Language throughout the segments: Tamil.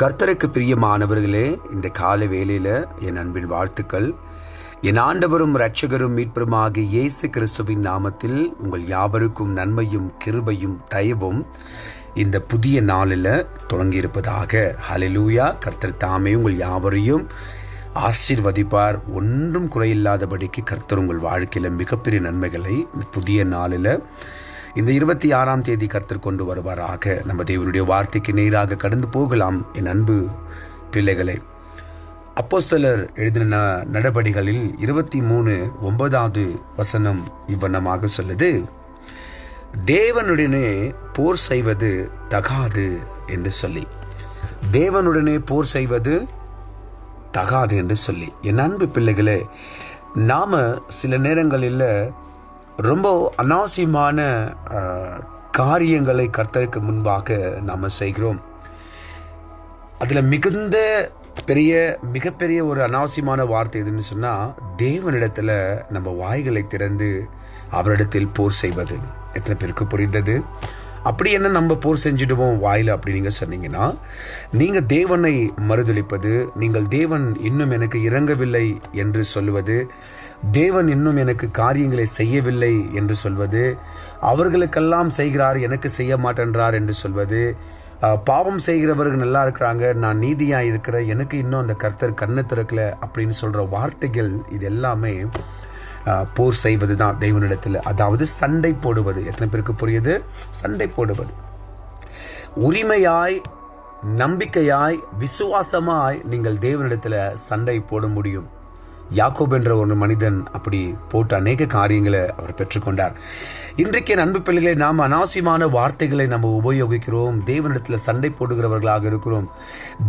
கர்த்தருக்கு பிரியமானவர்களே இந்த கால வேளையில் என் அன்பின் வாழ்த்துக்கள். என் ஆண்டவரும் இரட்சகரும் மீட்பருமாக இயேசு கிறிஸ்துவின் நாமத்தில் உங்கள் யாவருக்கும் நன்மையும் கிருபையும் தயவும் இந்த புதிய நாளில் தொடங்கியிருப்பதாக. ஹalleluya கர்த்தர் தாமே உங்கள் யாவரையும் ஆசீர்வதிப்பார். ஒன்றும் குறையில்லாதபடிக்கு கர்த்தர் உங்கள் வாழ்க்கையில் மிகப்பெரிய நன்மைகளை இந்த புதிய நாளில் இந்த இருபத்தி ஆறாம் தேதி கர்த்தர் கொண்டு வருவாராக. நம்ம தேவனுடைய வார்த்தைக்கு நேராக கடந்து போகலாம் என் அன்பு பிள்ளைகளை. அப்போஸ்தலர் எழுதின நடபடிகளில் இருபத்தி மூணு ஒன்பதாவது வசனம் இவ்வண்ணமாக சொல்லுது. தேவனுடனே போர் செய்வது தகாது என்று சொல்லி. தேவனுடனே போர் செய்வது தகாது என்று சொல்லி. என் அன்பு பிள்ளைகளே நாம சில நேரங்களில் ரொம்ப அனாவசியமான காரியங்களை கர்த்தருக்கு முன்பாக நாம் செய்கிறோம். அதில் மிகுந்த பெரிய மிகப்பெரிய ஒரு அனாவசியமான வார்த்தை எதுன்னு சொன்னால் தேவனிடத்தில் நம்ம வாய்களை திறந்து அவரிடத்தில் போர் செய்வது. எத்தனை பேருக்கு புரிந்தது? அப்படி என்ன நம்ம போர் செஞ்சுடுவோம் வாயில் அப்படி நீங்கள் சொன்னீங்கன்னா நீங்கள் தேவனை மறுதளிப்பது நீங்கள் தேவன் இன்னும் எனக்கு இறங்கவில்லை என்று சொல்லுவது தேவன் இன்னும் எனக்கு காரியங்களை செய்யவில்லை என்று சொல்வது அவர்களுக்கெல்லாம் செய்கிறார் எனக்கு செய்ய மாட்டேன்றார் என்று சொல்வது பாவம் செய்கிறவர்கள் நல்லா இருக்கிறாங்க நான் நீதியாக இருக்கிறேன் எனக்கு இன்னும் அந்த கர்த்தர் கண்ணு திறக்கல அப்படின்னு சொல்கிற வார்த்தைகள் இது எல்லாமே போர் செய்வது தான் தெய்வனிடத்தில் அதாவது சண்டை போடுவது. எத்தனை பேருக்கு புரியுது? சண்டை போடுவது. உரிமையாய் நம்பிக்கையாய் விசுவாசமாய் நீங்கள் தேவனிடத்தில் சண்டை போட முடியும். யாக்கோப் என்ற ஒரு மனிதன் அப்படி போட்டு அநேக காரியங்களை அவர் பெற்றுக்கொண்டார். இன்றைக்கு அன்பு பிள்ளைகளை நாம் அனாவசியமான வார்த்தைகளை நம்ம உபயோகிக்கிறோம். தேவனிடத்தில் சண்டை போடுகிறவர்களாக இருக்கிறோம்.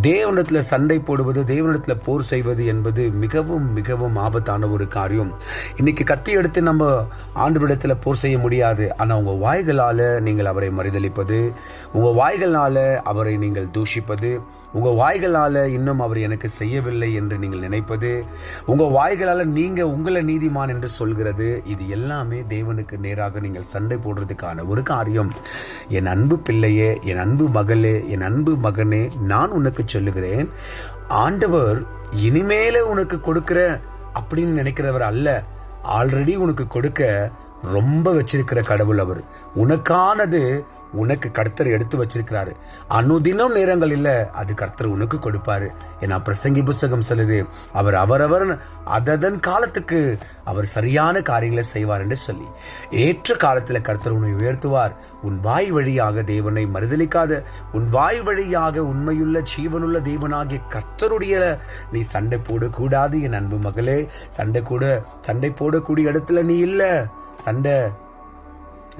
தேவனிடத்தில் சண்டை போடுவது தேவனிடத்தில் போர் செய்வது என்பது மிகவும் மிகவும் ஆபத்தான ஒரு காரியம். இன்னைக்கு கத்தி எடுத்து நம்ம ஆண்டவரிடத்தில் போர் செய்ய முடியாது. ஆனால் உங்கள் வாய்களால் நீங்கள் அவரை மறுதளிப்பது உங்கள் வாய்களால் அவரை நீங்கள் தூஷிப்பது உங்கள் வாய்களால் இன்னும் அவர் எனக்கு செய்யவில்லை என்று நீங்கள் நினைப்பது உங்கள் வாய்களால் நீங்கள் உங்களை நீதிமான் என்று சொல்கிறது இது எல்லாமே தேவனுக்கு நேராக நீங்கள் சண்டை போடுறதுக்கான ஒரு காரியம். என் அன்பு பிள்ளையே என் அன்பு மகளே என் அன்பு மகனே நான் உனக்கு சொல்லுகிறேன் ஆண்டவர் இனிமேல உனக்கு கொடுக்குற அப்படின்னு நினைக்கிறவர் அல்ல. ஆல்ரெடி உனக்கு கொடுக்க ரொம்ப வச்சிருக்கிற கடவுள் அவர். உனக்கானது உனக்கு கர்த்தர் எடுத்து வச்சிருக்கிறாரு. அனுதினம் நேரங்கள் இல்லை அது கர்த்தர் உனக்கு கொடுப்பாரு. ஏன்னா பிரசங்கி புஸ்தகம் சொல்லுது அவர் அவரவர் அததன் காலத்துக்கு அவர் சரியான காரியங்களை செய்வார் என்று சொல்லி. ஏற்ற காலத்தில் கர்த்தர் உன்னை உயர்த்துவார். உன் வாய் வழியாக தேவனை மறுதளிக்காத உன் வாய் வழியாக உண்மையுள்ள ஜீவனுள்ள தேவனாகிய கர்த்தருடைய நீ சண்டை போடக்கூடாது என் அன்பு மகளே. சண்டை கூட சண்டை போடக்கூடிய இடத்துல நீ இல்லை. சண்டை.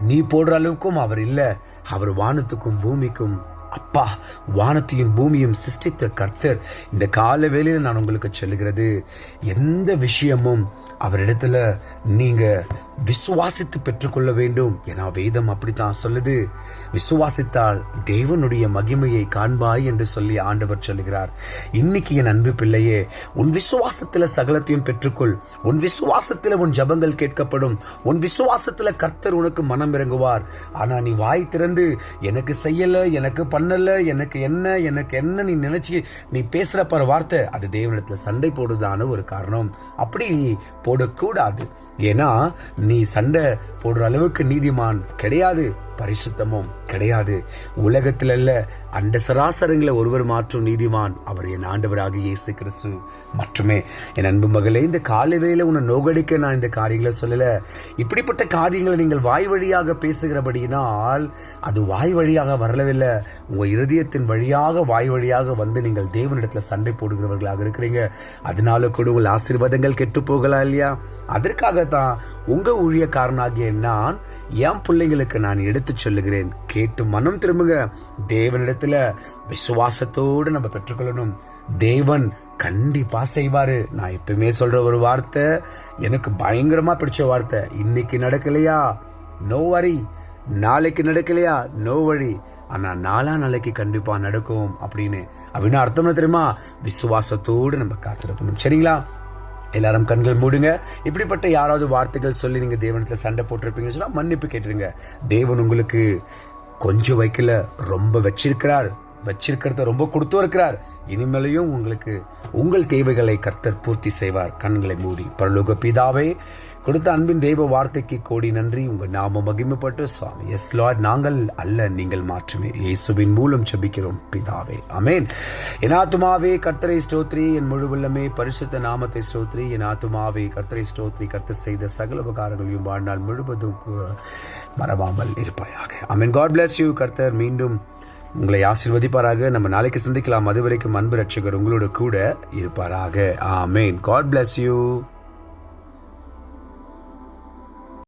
நீ போடுற அளவுக்கும் அவர் இல்லை. அவர் வானத்துக்கும் பூமிக்கும் அப்பா வானத்தையும் பூமியும் சிருஷ்டித்த கர்த்தர் இந்த கால வேலையில் நான் உங்களுக்கு சொல்லுகிறது. எந்த விஷயமும் அவரிடத்துல நீங்க விசுவாசித்து பெற்றுக்கொள்ள வேண்டும் ஏன்னா வேதம் அப்படித்தான் சொல்லுது. விசுவாசித்தால் தேவனுடைய மகிமையை காண்பாய் என்று சொல்லி ஆண்டவர் சொல்லுகிறார். இன்னைக்கு என் அன்பு பிள்ளையே உன் விசுவாசத்துல சகலத்தையும் பெற்றுக்கொள். உன் விசுவாசத்துல உன் ஜபங்கள் கேட்கப்படும். உன் விசுவாசத்துல கர்த்தர் உனக்கு மனம் இறங்குவார் ஆனா நீ வாய் திறந்து எனக்கு செய்யல எனக்கு பண்ணல எனக்கு என்ன எனக்கு என்ன நீ நினைச்சு நீ பேசுற பாரு வார்த்தை அது தேவனிடத்துல சண்டை போடுதான ஒரு காரணம். அப்படி நீ போடக்கூடாது. ஏன்னா நீ சண்டை போடுற அளவுக்கு நீதிமான் கிடையாது. பரிசுத்தமும் கிடையாது. உலகத்தில் அல்ல அண்ட சராசரங்களை ஒருவர் மாற்றும் நீதிமான் அவர் என் ஆண்டவராக இயேசு கிறிஸ்து மட்டுமே என் அன்பு மகளே இந்த காலை உன்னை நோகடிக்க நான் இந்த காரியங்களை சொல்லலை. இப்படிப்பட்ட காரியங்களை நீங்கள் வாய் வழியாக பேசுகிறபடியினால் அது வாய் வழியாக வரலவில்லை. உங்கள் இருதயத்தின் வழியாக வாய் வழியாக வந்து நீங்கள் தேவனிடத்தில் சண்டை போடுகிறவர்களாக இருக்கிறீங்க. அதனால கூட உங்கள் ஆசீர்வாதங்கள் கெட்டு போகலாம் இல்லையா? அதற்காகத்தான் உங்கள் ஊழியக்காரனாகிய நான் என் பிள்ளைங்களுக்கு நான் எடுத்து எடுத்து சொல்லுகிறேன். கேட்டு மனம் திரும்புங்க தேவனிடத்துல விசுவாசத்தோடு நம்ம பெற்றுக்கொள்ளணும். தேவன் கண்டிப்பா செய்வாரு. நான் எப்பவுமே சொல்ற ஒரு வார்த்தை எனக்கு பயங்கரமா பிடிச்ச வார்த்தை. இன்னைக்கு நடக்கலையா? நோ வரி நாளைக்கு நடக்கலையா? நோ வழி ஆனா நாலா நாளைக்கு கண்டிப்பா நடக்கும் அப்படின்னு அப்படின்னு அர்த்தம் தெரியுமா? விசுவாசத்தோடு நம்ம காத்திருக்கணும். சரிங்களா? எல்லாரும் கண்கள் மூடுங்க. இப்படிப்பட்ட யாராவது வார்த்தைகள் சொல்லி நீங்கள் தேவனத்தில் சண்டை போட்டிருப்பீங்கன்னு சொன்னால் மன்னிப்பு கேட்டுருங்க தேவன் உங்களுக்கு கொஞ்சம் வைக்கல ரொம்ப வச்சிருக்கிறார். வச்சிருக்கிறத ரொம்ப கொடுத்து இருக்கிறார். இனிமேலையும் உங்களுக்கு உங்கள் தேவைகளை கர்த்தர் பூர்த்தி செய்வார். கண்களை மூடி. பரலோக பிதாவே கொடுத்த அன்பின் தெய்வ வார்த்தைக்கு கோடி நன்றி. உங்க நாம மகிமைப்பட்டு சுவாமி. எஸ் லார்ட் நாங்கள் அல்ல நீங்கள் மாற்றுமே. இயேசுவின் மூலம் செபிக்கிறோம் பிதாவே. அமேன் என் ஆத்துமாவே கர்த்தரை ஸ்தோத்ரி. என் முழு உள்ளமே பரிசுத்த நாமத்தை ஸ்தோத்ரி. என் ஆத்துமாவே கர்த்தரை ஸ்தோத்ரி. கர்த்தர் செய்த சகல உபகாரங்களையும் வாழ்நாள் முழுவதும் மறவாமல் இருப்பாயாக. அமேன் காட் பிளஸ் யூ கர்த்தர். மீண்டும் உங்களை ஆசிர்வதிப்பாராக. நம்ம நாளைக்கு சந்திக்கலாம். அதுவரைக்கும் அன்பு ரட்சகர் உங்களோட கூட இருப்பாராக. ஆமேன் காட் பிளஸ் யூ